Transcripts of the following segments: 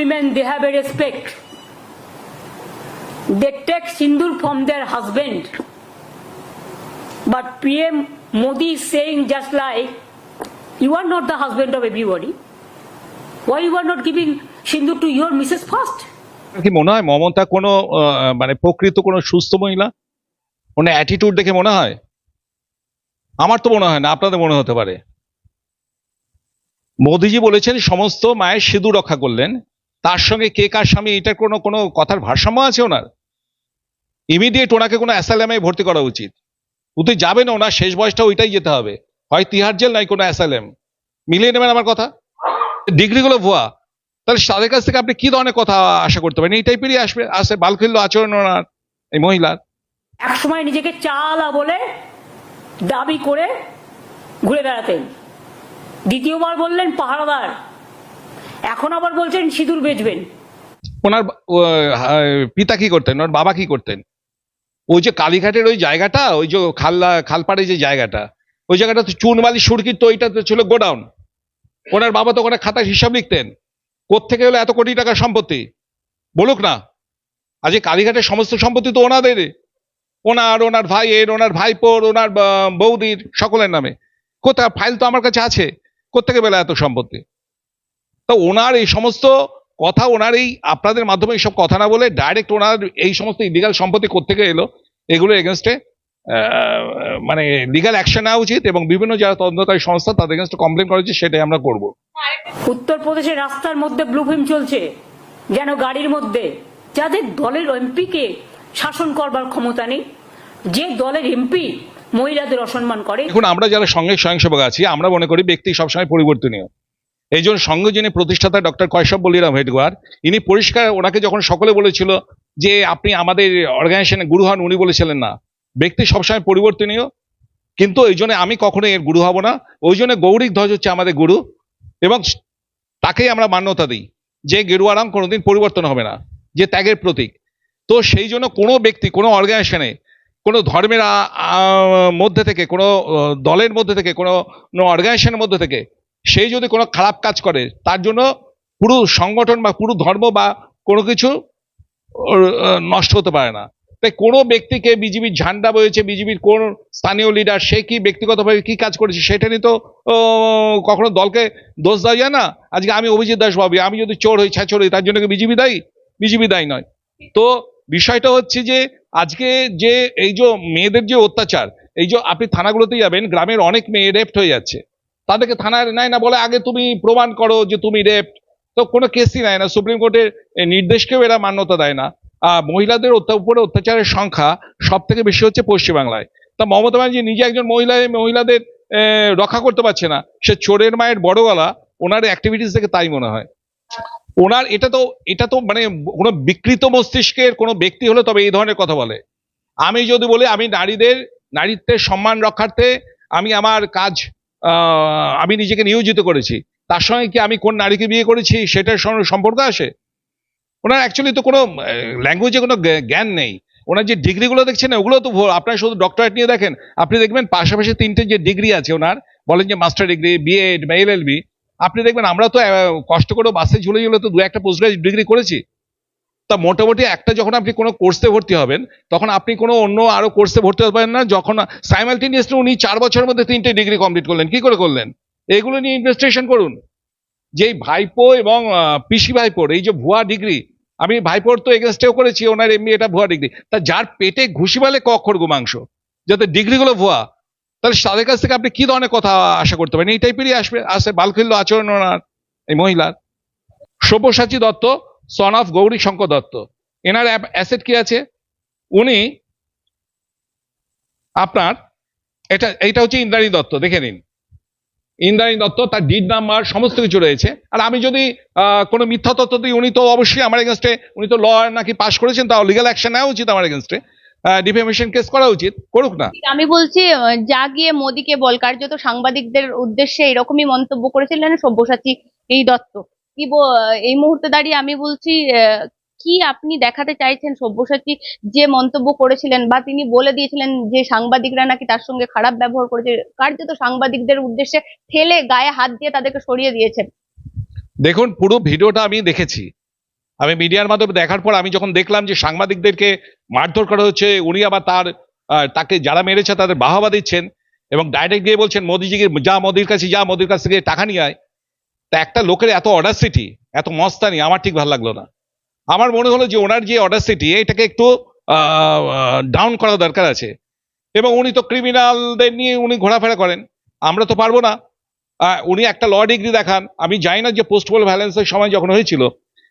women they have a respect. They take sindur from their husband. But PM Modi is saying just like you are not the husband of everybody. Why you are not giving sindur to your Mrs. first? কি মনে হয় মমতা কোনো মানে প্রকৃত কোনো সুস্থ মহিলা কোনো অ্যাটিটিউড দেখে মনে হয় আমার তো মনে হয় না আপনাদের মনে হতে পারে মোদিজি বলেছেন সমস্ত মায়ের সিঁদুর রক্ষা করলেন তার সঙ্গে কে কার স্বামী, এটার কোনো কোনো কথার ভারসাম্য আছে ওনার? ইমিডিয়েট ওনাকে কোনো অ্যাসাইলামে ভর্তি করা উচিত। উনি যাবেন ওনার শেষ বয়সটা ওইটাই যেতে হবে। হয় তিহার জেল নয় কোনো অ্যাসাইলাম মিলিয়ে নেবেন আমার কথা? ডিগ্রিগুলো ভুয়া। তাহলে তাদের কাছ থেকে আপনি কি ধরনের কথা আশা করতে পারেন? এই টাইপেরই আসবে, আসে বালখিল্য আচরণ ওনার, এই মহিলার। এক সময় নিজেকে চালা বলে দাবি করে ঘুরে বেড়াতেন। দ্বিতীয়বার বললেন, পাহারাদার এখন আবার বলছেন সিঁদুর বেচবেন। ওনার পিতা কি করতেন? ওনার বাবা কি করতেন? ওই যে কালীঘাটের ওই জায়গাটা, ওই যে খাল্লা খালপাড়ে যে জায়গাটা, ওই জায়গাটা তো চুনবালি সুরকির তো ওইটা তো ছিল গোডাউন। ওনার বাবা তো ওখানে খাতায় হিসাব লিখতেন। কোত্থেকে হলো এত কোটি টাকার সম্পত্তি? বলুক না। আজ এই কালীঘাটের সমস্ত সম্পত্তি তো ওনাদের। ওনার ওনার ভাইয়ের, ওনার ভাইপোর, ওনার বৌদির, সকলের নামে। কোথায়? ফাইল তো আমার কাছে আছে। কোত্থেকে বেলা এত সম্পত্তি? তো ওনার এই সমস্ত কথা ওনার এই আপনাদের মাধ্যমে এইসব কথা না বলে ডাইরেক্ট ওনার এই সমস্ত ইলিগাল সম্পত্তি কোত্থেকে এলো এগুলো এগেনস্টে মানে লিগাল অ্যাকশন নেওয়া উচিত এবং বিভিন্ন যারা তদন্তকারী সংস্থা তাদের এগেনস্টে কমপ্লেন করা উচিত সেটাই আমরা করব। উত্তরপ্রদেশের রাস্তার মধ্যে ব্লু ফিল্ম চলছে যেন গাড়ির মধ্যে যাদের দলের এমপিকে শাসন করবার ক্ষমতা নেই যে দলের এমপি মহিলাদের অসম্মান করে। এখন আমরা যারা সঙ্গে স্বয়ংসেবক আছি আমরা মনে করি ব্যক্তি সবসময় পরিবর্তনীয়। এই জন্য সঙ্গ যিনি প্রতিষ্ঠাতা ডক্টর কৈশব বলিরাম হেডগোয়ার, ইনি পরিষ্কার ওনাকে যখন সকলে বলেছিল যে আপনি আমাদের অর্গানাইজেশনে গুরু হন, উনি বলেছিলেন না। ব্যক্তি সবসময় পরিবর্তনীয়, কিন্তু এই জন্য আমি কখনো এর গুরু হব না। ওই জন্য গৌরিক ধ্বজ হচ্ছে আমাদের গুরু এবং তাকেই আমরা মান্যতা দিই যে গেরুয়া রং কোনোদিন পরিবর্তন হবে না, যে ত্যাগের প্রতীক। তো সেই জন্য কোনো ব্যক্তি, কোনো অর্গানাইজেশনে কোনো ধর্মের মধ্যে থেকে, কোনো দলের মধ্যে থেকে, কোনো অর্গানাইজেশনের মধ্যে থেকে সেই যদি কোনো খারাপ কাজ করে, তার জন্য পুরো সংগঠন বা পুরো ধর্ম বা কোনো কিছু নষ্ট হতে পারে না। তাই কোনো ব্যক্তিকে বিজেপির ঝান্ডা বয়েছে বিজেপির কোন স্থানীয় লিডার সে কি ব্যক্তিগতভাবে কি কাজ করেছে, সেটা নিয়ে তো কখনো দলকে দোষ দেওয়া যায় না? আজকে আমি অভিজিৎ দাস ভাবি, আমি যদি চোর হই ছ্যাচোর হই, তার জন্য কি বিজেপি দায়ী? বিজেপি দায়ী নয়। তো বিষয়টা হচ্ছে যে, আজকে যে এই যে মেয়েদের যে অত্যাচার, এই যে আপনি থানাগুলোতে যাবেন, গ্রামের অনেক মেয়ে রেপ্ট হয়ে যাচ্ছে। তাদেরকে থানায় নেয় না বলে আগে তুমি প্রমাণ করো যে তুমি রেপ্ট তো কোনো কেসই নেয় না। সুপ্রিম কোর্টের নির্দেশকেও এরা মান্যতা দেয় না। মহিলাদের উপরে অত্যাচারের সংখ্যা সব থেকে বেশি হচ্ছে পশ্চিমবাংলায়। তা মমতা ব্যানার্জি নিজে একজন মহিলা, মহিলাদের রক্ষা করতে পারছে না। সে চোরের মায়ের বড় গলা, ওনার অ্যাক্টিভিটিস থেকে তাই মনে হয়। ওনার এটা তো এটা তো মানে কোনো বিকৃত মস্তিষ্কের কোনো ব্যক্তি হলে তবে এই ধরনের কথা বলে। আমি যদি বলি, আমি নারীদের, নারীত্বের সম্মান রক্ষার্থে আমি আমার কাজ আমি নিজেকে নিয়োজিত করেছি। তার সঙ্গে কি আমি কোন নারীকে বিয়ে করেছি সেটার সঙ্গে সম্পর্ক আসে ওনার অ্যাকচুয়ালি তো কোনো ল্যাঙ্গুয়েজে কোনো জ্ঞান নেই। ওনার যে ডিগ্রিগুলো দেখছেন ওগুলো তো ভুল। আপনার শুধু ডক্টরেট নিয়ে দেখেন। আপনি দেখবেন পাশাপাশি তিনটে যে ডিগ্রি আছে ওনার, বলেন যে মাস্টার ডিগ্রি বিএড বা এলএলবি আপনি দেখবেন আমরা তো কষ্ট করে বাসে ঝুলে ঝুলে তো দু একটা পোস্ট গ্রাজুয়েট ডিগ্রি করেছি। তা মোটামুটি একটা যখন আপনি কোনো কোর্সে ভর্তি হবেন, তখন আপনি কোনো অন্য আরও কোর্সে ভর্তি হতে পারেন না। যখন সাইমালটেনিয়াসলি উনি চার বছরের মধ্যে তিনটে ডিগ্রি কমপ্লিট করলেন, কি করে করলেন? এগুলো নিয়ে ইনভেস্টিগেশন করুন। যে ভাইপো এবং পিসি ভাইপোর, এই যে ভুয়া ডিগ্রি আমি ভাইপোর তো এগেনস্টেও করেছি, ওনার এমনি এটা ভুয়া ডিগ্রি তা যার পেটে ঘুষি মালে ক অক্ষর গোমাংস যাতে ডিগ্রিগুলো ভুয়া। তাহলে তাদের কাছ থেকে আপনি কি ধরনের কথা আশা করতে পারেন? এই টাইপেরই আসবে, আসে বালখিল্য আচরণ ওনার, এই মহিলার। সব্যসাচী দত্ত সন অফ গৌরী শঙ্কর দত্ত এনার অ্যাসেট কি আছে? উনি আপনার, এটা, এইটা হচ্ছে ইন্দ্রাণী দত্ত, দেখে নিন। ইন্দ্রাণী দত্ত, তার ডিড নাম্বার সমস্ত কিছু রয়েছে। আর আমি যদি কোনো মিথ্যা তথ্য দিই, উনি তো অবশ্যই আমার এগেনস্টে উনি তো ল নাকি পাশ করেছেন, তাও লিগাল অ্যাকশন নেওয়া উচিত আমার এগেনস্টে ডিফেমেশন কেস করা উচিত, করুক না। আমি বলছি যা গিয়ে মোদীকে বল, কার্যত সাংবাদিকদের উদ্দেশ্যে এরকমই মন্তব্য করেছিলেন সব্যসাচী এই দত্ত। কি এই মুহূর্তে দাঁড়িয়ে আমি বলছি কি আপনি দেখাতে চাইছেন সব্যসাচী যে মন্তব্য করেছিলেন বা তিনি বলে দিয়েছিলেন যে সাংবাদিকরা নাকি তার সঙ্গে খারাপ ব্যবহার করেছে, কার্যত সাংবাদিকদের উদ্দেশ্যে ঠেলে গায়ে হাত দিয়ে তাদেরকে সরিয়ে দিয়েছেন? দেখুন, পুরো ভিডিওটা আমি দেখেছি। আমি মিডিয়ার মাধ্যমে দেখার পর আমি যখন দেখলাম যে সাংবাদিকদেরকে মারধর করা হচ্ছে, উনি আবার তার তাকে যারা মেরেছে তাদের বাহাবা দিচ্ছেন এবং ডাইরেক্ট গিয়ে বলছেন, মোদিজিকে যা মোদির কাছে, যা মোদির কাছ থেকে টাকা নিয়ে আয়। তা একটা লোকের এত অর্ডারসিটি এত মস্তানি, আমার ঠিক ভালো লাগল না। আমার মনে হলো যে ওনার যে অর্ডারসিটি এটাকে একটু ডাউন করা দরকার আছে। এবং উনি তো ক্রিমিনালদের নিয়ে উনি ঘোরাফেরা করেন। আমরা তো পারব না। উনি একটা ল ডিগ্রি দেখান। আমি জানি না যে পোস্টপোল ভ্যালেন্সের সময় যখন হয়েছিল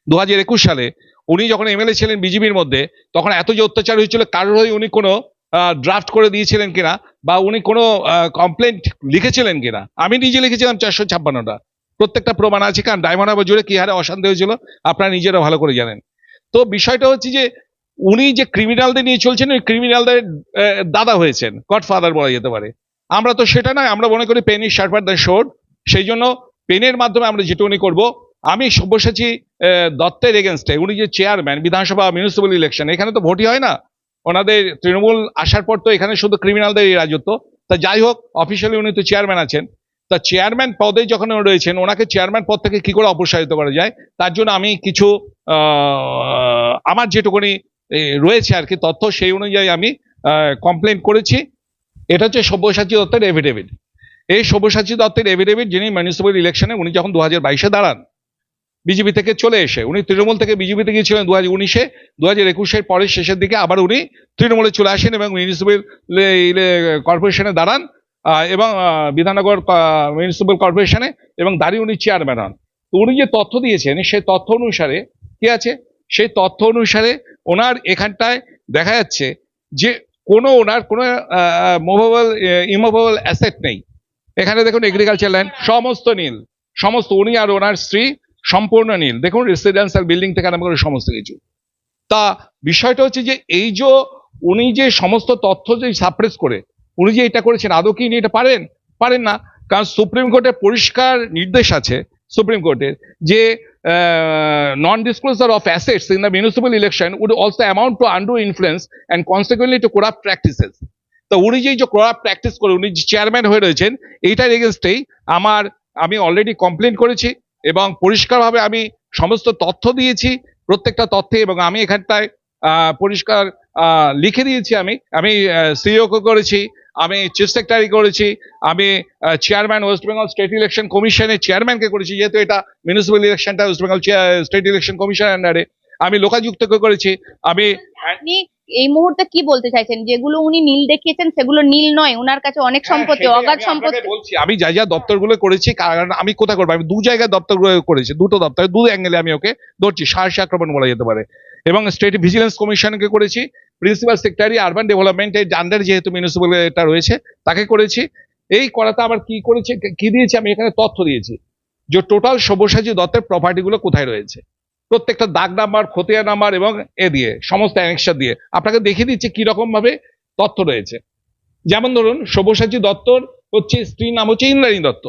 দু হাজার একুশ সালে, উনি যখন এমএলএ ছিলেন বিজেপির মধ্যে, তখন এত যে অত্যাচার হয়েছিল কারোর হয়ে উনি কোনো ড্রাফট করে দিয়েছিলেন কিনা, বা উনি কোনো কমপ্লেন্ট লিখেছিলেন কিনা, আমি নিজে লিখেছিলাম চারশো ছাপ্পান্নটা। প্রত্যেকটা প্রমাণ আছে। কারণ ডায়মন্ড হারবার জুড়ে কি হারে অশান্তি হয়েছিল? আপনারা নিজেরা ভালো করে জানেন। তো বিষয়টা হচ্ছে যে, উনি যে ক্রিমিনালদের নিয়ে চলছেন, ওই ক্রিমিনালদের দাদা হয়েছেন। গডফাদার বলা যেতে পারে। আমরা তো সেটা নয়, আমরা মনে করি pen is sharper the sword সেই জন্য পেনের মাধ্যমে আমরা যেটুকুনি করব, আমি সব্যসাচী দত্তের এগেনস্টে উনি যে চেয়ারম্যান বিধানসভা মিউনিসিপ্যাল ইলেকশন এখানে তো ভোটই হয় না। ওনাদের তৃণমূল আসার পর তো এখানে শুধু ক্রিমিনালদের রাজত্ব। তা যাই হোক অফিসিয়ালি উনি তো চেয়ারম্যান আছেন। তা চেয়ারম্যান পদে যখন রয়েছেন, ওনাকে চেয়ারম্যান পদ থেকে কি করে অপসারিত করা যায়? তার জন্য আমি কিছু আমার যেটুকুনি রয়েছে আর কি তথ্য, সেই অনুযায়ী আমি কমপ্লেন করেছি। এটা হচ্ছে সব্যসাচী দত্তের এফিডেভিট এই সব্যসাচী দত্তের এফিডেভিট যিনি মিউনিসিপ্যাল ইলেকশনে উনি যখন দু হাজার বাইশে দাঁড়ান বিজেপি থেকে চলে এসে, উনি তৃণমূল থেকে বিজেপিতে গিয়েছিলেন দু হাজার উনিশে দু হাজার একুশের পরের শেষের দিকে আবার উনি তৃণমূলে চলে আসেন এবং মিউনিসিপ্যাল কর্পোরেশনে দাঁড়ান। এবং বিধাননগর মিউনিসিপ্যাল কর্পোরেশনে এবং দাঁড়িয়ে উনি চেয়ারম্যান হন। তো উনি যে তথ্য দিয়েছেন, সেই তথ্য অনুসারে কি আছে? সেই তথ্য অনুসারে ওনার এখানটায় দেখা যাচ্ছে যে কোনো ওনার কোনো মুভেবল ইমুভেবল অ্যাসেট নেই। এখানে দেখুন এগ্রিকালচার ল্যান্ড সমস্ত নীল। সমস্ত উনি আর ওনার স্ত্রী সম্পূর্ণ নীল। দেখুন রেসিডেন্সিয়াল বিল্ডিং থেকে আরম্ভ করে সমস্ত কিছু। তা বিষয়টা হচ্ছে যে এই যে উনি যে সমস্ত তথ্য যে সাপ্রেস করে উনি যে এটা করেছেন, আদৌ কি এটা পারেন? পারেন না। কারণ সুপ্রিম কোর্টের পরিষ্কার নির্দেশ আছে, সুপ্রিম কোর্টের যে non disclosure of assets in the municipal election would also amount to undue influence and consequently to corrupt practices তো উনি যে করাপ্ট প্র্যাকটিস করে, উনি যে চেয়ারম্যান হয়ে রয়েছেন, এইটার এগেনস্টেই আমার, আমি অলরেডি কমপ্লেন করেছি এবং পরিষ্কারভাবে আমি সমস্ত তথ্য দিয়েছি, প্রত্যেকটা তথ্যে এবং আমি এখানটায় পরিষ্কার লিখে দিয়েছি আমি। আমি সিইও করেছি আমি চিফ সেক্রেটারি করেছি আমি chairman West Bengal state election কমিশনের চেয়ারম্যানকে করেছি যেহেতু এটা মিউনিসিপ্যাল ইলেকশনটা ওয়েস্ট বেঙ্গল স্টেট ইলেকশন কমিশনের আন্ডারে আমি লোকাযুক্ত করেছি আমি আপনি এই মুহূর্তে কি বলতে চাইছেন? যেগুলো উনি নীল দেখিয়েছেন সেগুলো নীল নয় ওনার কাছে অনেক সম্পত্তি হ্যাঁ, অগাধ সম্পত্তি। বলছি আমি যা যা দপ্তরগুলো করেছি কারণ আমি কোথায় করব? আমি দু জায়গায় দপ্তরগুলো করেছি দুটো দপ্তরে দু অ্যাঙ্গেলে আমি ওকে ধরছি সাহসী আক্রমণ বলা যেতে পারে। এবং স্টেট ভিজিলেন্স কমিশনকে করেছি প্রিন্সিপাল সেক্রেটারি আরবান ডেভেলপমেন্টের আন্ডার যেহেতু মিউনিসিপ্যাল এটা রয়েছে, তাকে করেছি। এই করাতে আবার কি করেছে, কি দিয়েছি, আমি এখানে তথ্য দিয়েছি। যে টোটাল সব্যসাচী দত্তের প্রপার্টিগুলো কোথায় রয়েছে? প্রত্যেকটা দাগ নাম্বার খতিয়া নাম্বার এবং এ দিয়ে, সমস্ত অ্যানেকশার দিয়ে। আপনাকে দেখিয়ে দিচ্ছে ভাবে তথ্য রয়েছে। যেমন ধরুন, সব্যসাচী দত্তর হচ্ছে স্ত্রীর নাম হচ্ছে ইন্দ্রাণী দত্ত।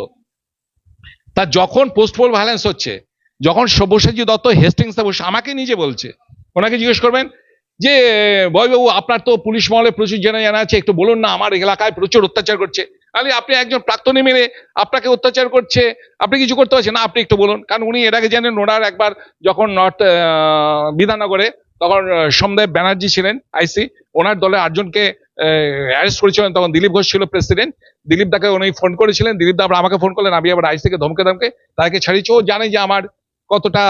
তা যখন পোস্টপোল ভায়োলেন্স হচ্ছে, যখন সব্যসাচী দত্ত হেস্টিংসে বসে, আমাকে নিজে বলছে, ওনাকে জিজ্ঞেস করবেন যে, বয়বাবু, আপনার তো পুলিশ মহলে প্রচুর জানা জানা আছে, একটু বলুন না, আমার এলাকায় প্রচুর অত্যাচার করছে। আরে আপনি একজন প্রাক্তনী মেয়ে, আপনাকে অত্যাচার করছে, আপনি কিছু করতে পারছেন না, আপনি একটু বলুন। কারণ উনি আগে জানেন, ওনার একবার যখন নর্থ বিধাননগরে তখন সোমদেব ব্যানার্জি ছিলেন, আইসি, ওনার দলে আটজনকে অ্যারেস্ট করেছিলেন। তখন দিলীপ ঘোষ ছিল প্রেসিডেন্ট দিলীপ দাকে উনি ফোন করেছিলেন। দিলীপ দা আমাকে ফোন করলেন, আমি আবার আইসিকে ধমকে ধমকে তাকে ছাড়িয়েছি। ও জানে যে আমার কতটা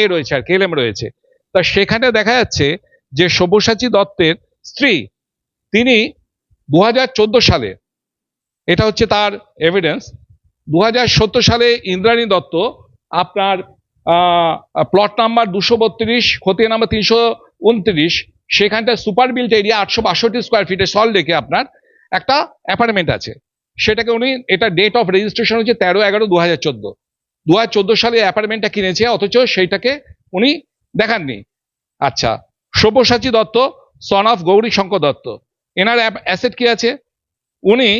এ রয়েছে আর কেলেম রয়েছে। তা সেখানে দেখা যাচ্ছে যে সব্যসাচী দত্তের স্ত্রী, তিনি দু হাজার চোদ্দ সালে, এটা হচ্ছে তার এভিডেন্স দু হাজার সত্তর সালে ইন্দ্রাণী দত্ত আপনার প্লট নাম্বার দুশো বত্রিশ, খতিয়া নাম্বার তিনশো উনত্রিশ সেখানটা সুপার বিল্ট এরিয়া আটশো বাষট্টি স্কোয়ার ফিটের সল ডেকে আপনার একটা অ্যাপার্টমেন্ট আছে। সেটাকে উনি, এটা ডেট অফ রেজিস্ট্রেশন হচ্ছে তেরো এগারো দু হাজার চোদ্দ। দু হাজার চোদ্দ সালে অ্যাপার্টমেন্টটা কিনেছে, অথচ সেইটাকে উনি দেখাননি। আচ্ছা সব্যসাচী দত্ত সন অফ গৌরী শঙ্কর দত্ত। এনার অ্যাসেট কি আছে? উনি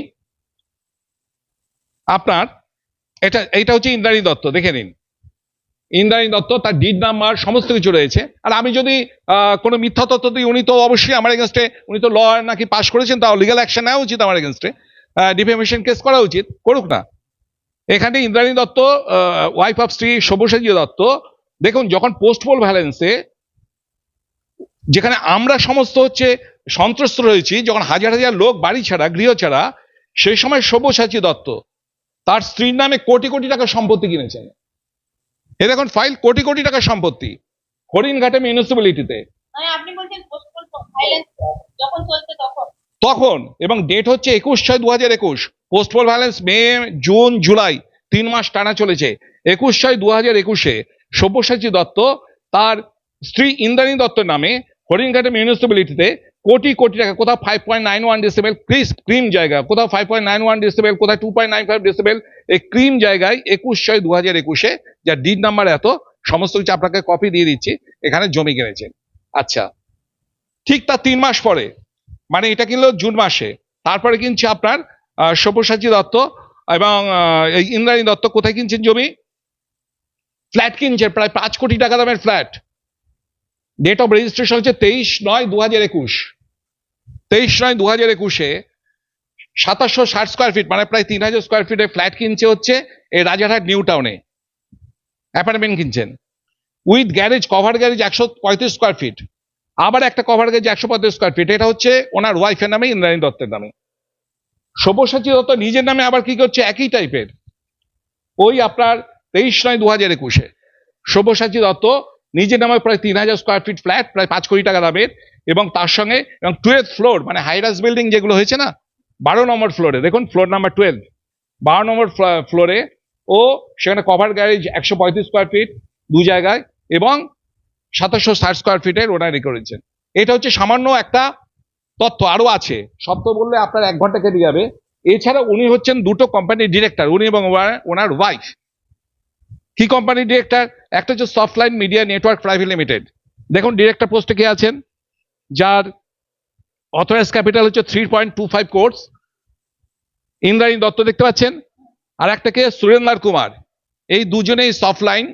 আপনার, এটা, এইটা হচ্ছে ইন্দ্রাণী দত্ত, দেখে নিন। ইন্দ্রাণী দত্ত, তার ডিড নাম্বার সমস্ত কিছু রয়েছে। আর আমি যদি কোনো মিথ্যা তথ্য দিই, উনি তো অবশ্যই আমার এগেনস্টে উনি তো ল নাকি পাশ করেছেন, তাও লিগাল অ্যাকশন নেওয়া উচিত আমার এগেনস্টে ডিফেমেশন কেস করা উচিত, করুক না। এখানে ইন্দ্রাণী দত্ত ওয়াইফ অফ শ্রী সব্যসাচী দত্ত, দেখুন, যখন পোস্টপোল ভ্যালেন্সে যেখানে আমরা সমস্ত হচ্ছে সন্ত্রস্ত রয়েছি যখন হাজার হাজার লোক বাড়ি ছাড়া গৃহ ছাড়া সেই সময় সব্যসাচী দত্ত তার স্ত্রীর নামে কোটি কোটি টাকা সম্পত্তি কিনেছেন। এ দেখুন ফাইল কোটি কোটি টাকার সম্পত্তি হরিণঘাটে মিউনিসিপ্যালিটিতে মানে তখন? এবং ডেট হচ্ছে একুশ ছয় দু হাজার একুশ postpoll balance May June July তিন মাস টানা চলেছে। একুশ ছয় দু হাজার একুশে সব্যসাচী দত্ত তার স্ত্রী ইন্দ্রাণী দত্তের নামে হরিণঘাটে মিউনিসিপ্যালিটিতে কোটি কোটি টাকা, কোথাও five point nine one decibel Chris ক্রিম জায়গা, কোথাও five point nine one decibel কোথায় two point nine five decibel এই ক্রিম জায়গায় একুশ ছয় দু হাজার একুশে যার ডিড নাম্বার এত, সমস্ত কিছু আপনাকে কপি দিয়ে দিচ্ছি, এখানে জমি কিনেছেন। আচ্ছা ঠিক তার তিন মাস পরে মানে এটা কিনলো জুন মাসে, তারপরে কিনছে আপনার সব্যসাচী দত্ত এবং ইন্দ্রাণী দত্ত, কোথায় কিনছেন জমি? ফ্ল্যাট কিনছে প্রায় পাঁচ কোটি টাকা দামের ফ্ল্যাট। ডেট অফ রেজিস্ট্রেশন হচ্ছে তেইশ নয় দু হাজার একুশ। তেইশ নয় দু হাজার একুশে সাতাশশো ষাট স্কোয়ার ফিট মানে প্রায় তিন হাজার স্কোয়ার ফিটের ফ্ল্যাট কিনছে হচ্ছে এই রাজারহাট, নিউ টাউনে অ্যাপার্টমেন্ট কিনছেন। উইথ গ্যারেজ কভার গ্যারেজ একশো পঁয়ত্রিশ স্কোয়ার ফিট আবার একটা কভার গ্যারেজ একশো পঁয়ত্রিশ স্কোয়ার ফিট এটা হচ্ছে ওনার ওয়াইফের নামে ইন্দ্রাণী দত্তের নামে। সব্যসাচী দত্ত নিজের নামে আবার কি করছে? একই টাইপের ওই আপনার তেইশ নয় দু হাজার একুশে। সব্যসাচী দত্ত নিজের নামে প্রায় তিন হাজার স্কোয়ার ফিট ফ্ল্যাট প্রায় পাঁচ কোটি টাকা দামের, এবং তার সঙ্গে, এবং টুয়েলভ ফ্লোর মানে হাইরাস বিল্ডিং যেগুলো হয়েছে না, বারো নম্বর ফ্লোরে দেখুন ফ্লোর নাম্বার টুয়েলভ বারো নম্বর ফ্লোরে ও সেখানে কভার গ্যারেজ একশো পঁয়ত্রিশ স্কোয়ার ফিট দু জায়গায়, এবং সাতাশশো ষাট স্কোয়ার ফিটের ওনারি করেছেন এটা হচ্ছে সামান্য একটা তথ্য আরও আছে। তো বললে আপনার এক ঘণ্টা কেটে যাবে। এছাড়া উনি হচ্ছেন দুটো কোম্পানির ডিরেক্টর উনি এবং ওনার ওয়াইফ কি কোম্পানির ডিরেক্টর একটা হচ্ছে Softline Media Network Private Limited দেখুন ডিরেক্টর পোস্টে কে আছেন? যার অথরাইজ ক্যাপিটাল হচ্ছে three point two five crores Indrani Dutta দেখতে পাচ্ছেন। আর একটাকে সুরেন্দ্র কুমার। এই দুজনেই Softline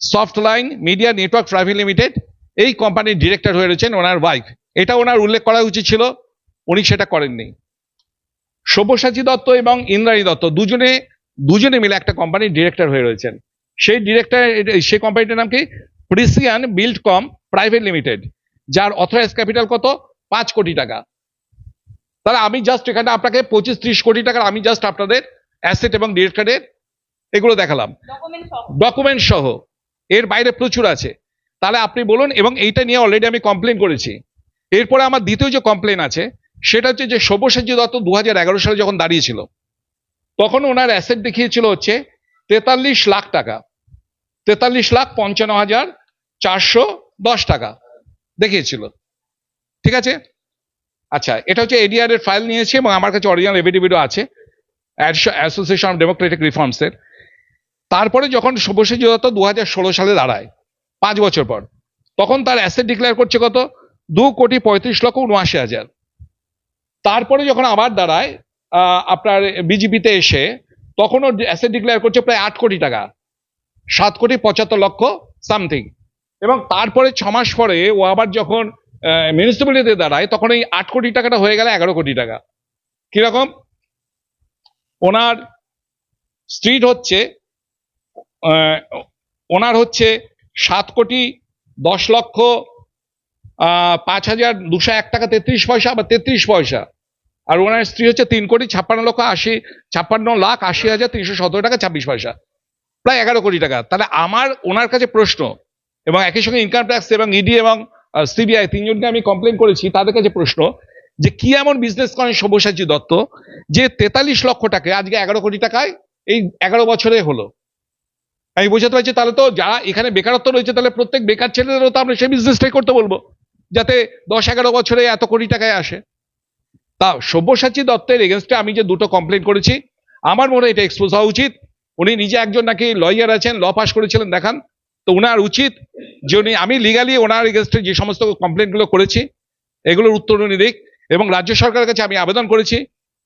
Softline Media Network Private Limited এই কোম্পানির ডিরেক্টর হয়ে রয়েছেন ওনার ওয়াইফ এটা ওনার উল্লেখ করা উচিত ছিল, উনি সেটা করেননি। সব্যসাচী দত্ত এবং ইন্দ্রাণী দত্ত দুজনে দুজনে মিলে একটা কোম্পানির ডিরেক্টর হয়ে রয়েছেন। সেই ডিরেক্টর সেই কোম্পানিটার নাম কি? Precision Build Com Private Limited যার অথরাইজ ক্যাপিটাল কত? পাঁচ কোটি টাকা। তাহলে আমি জাস্ট এখানে আপনাকে পঁচিশ ত্রিশ কোটি টাকার আমি জাস্ট আপনাদের অ্যাসেট এবং ডিরেক্টরের এগুলো দেখালাম। ডকুমেন্ট সহ। ডকুমেন্ট সহ। এর বাইরে প্রচুর আছে। তাহলে আপনি বলুন এবং এইটা নিয়ে অলরেডি আমি কমপ্লেন করেছি। এরপরে আমার দ্বিতীয় যে কমপ্লেন আছে সেটা হচ্ছে যে সব্যসাচী দত্ত দু হাজার এগারো সালে যখন দাঁড়িয়েছিল তখন ওনার অ্যাসেট দেখিয়েছিল হচ্ছে তেতাল্লিশ লাখ টাকা। তেতাল্লিশ লাখ পঞ্চান্ন হাজার চারশো দশ টাকা দেখিয়েছিল। ঠিক আছে? আচ্ছা এটা হচ্ছে এডিআর এর ফাইল নিয়েছি এবং আমার কাছে অরিজিনাল এভিডেভিডও আছে। অ্যাসোসিয়েশন অফ ডেমোক্রেটিক রিফর্মসের তারপরে যখন সব্যসাচী দু হাজার ষোলো সালে দাঁড়ায়, পাঁচ বছর পর, তখন তার অ্যাসেট ডিক্লেয়ার করছে কত? দু কোটি পঁয়ত্রিশ লক্ষ উনআশি হাজার। তারপরে যখন আবার দাঁড়ায় আপনার বিজেপিতে এসে তখনও অ্যাসেট ডিক্লেয়ার করছে প্রায় আট কোটি টাকা। সাত কোটি পঁচাত্তর লক্ষ সামথিং এবং তারপরে ছ মাস পরে ও আবার যখন মিউনিসিপ্যালিটিতে দাঁড়ায়, তখন এই আট কোটি টাকাটা হয়ে গেল এগারো কোটি টাকা। কীরকম? ওনার স্ট্রিট হচ্ছে ওনার হচ্ছে সাত কোটি দশ লক্ষ পাঁচ হাজার দুশো এক টাকা তেত্রিশ পয়সা বা তেত্রিশ পয়সা। আর ওনার স্ত্রী হচ্ছে তিন কোটি ছাপ্পান্ন লক্ষ আশি, ছাপ্পান্ন লাখ আশি হাজার তিনশো সতেরো টাকা, ছাব্বিশ পয়সা। প্রায় এগারো কোটি টাকা। তাহলে আমার, ওনার কাছে প্রশ্ন, এবং একই সঙ্গে ইনকাম ট্যাক্স এবং ইডি এবং সিবিআই তিনজনকে আমি কমপ্লেন করেছি, তাদের কাছে প্রশ্ন যে কি এমন বিজনেস করেন সব্যসাচী দত্ত যে তেতাল্লিশ লক্ষ টাকা, আজকে এগারো কোটি টাকায় এই এগারো বছরে হলো? আমি বোঝাতে পারছি, তাহলে তো যারা এখানে বেকারত্ব রয়েছে, তাহলে প্রত্যেক বেকার ছেলেদেরও তো আমরা সেই বিজনেসটাই করতে বলব, যাতে দশ এগারো বছরে এত কোটি টাকায় আসে। তা সব্যসাচী দত্তের এগেনস্টে আমি যে দুটো কমপ্লেন করেছি, আমার মনে এটা এক্সপোজ হওয়া উচিত। উনি নিজে একজন নাকি লয়ার আছেন ল পাস করেছিলেন, দেখান। তো ওনার উচিত যে উনি, আমি লিগালি ওনার এগেনস্টে যে সমস্ত কমপ্লেনগুলো করেছি, এগুলোর উত্তর উনি দিক এবং রাজ্য সরকারের কাছে আমি আবেদন করেছি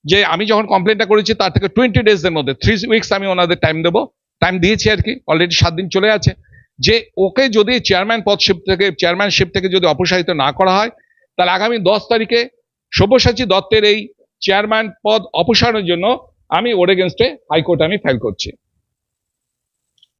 যে আমি যখন কমপ্লেনটা করেছি, তার থেকে টোয়েন্টি ডেজের মধ্যে থ্রি উইকস আমি ওনাদের টাইম দেবো। টাইম দিয়েছি আর কি অলরেডি সাত দিন চলে আছে। যে ওকে যদি চেয়ারম্যান পদশিপ থেকে চেয়ারম্যানশিপ থেকে যদি অপসারিত না করা হয়, তাহলে আগামী দশ তারিখে সব্যসাচী দত্তের এই চেয়ারম্যান পদ অপসারণের জন্য আমি ওর এগেনস্টে হাইকোর্টে আমি ফাইল করছি।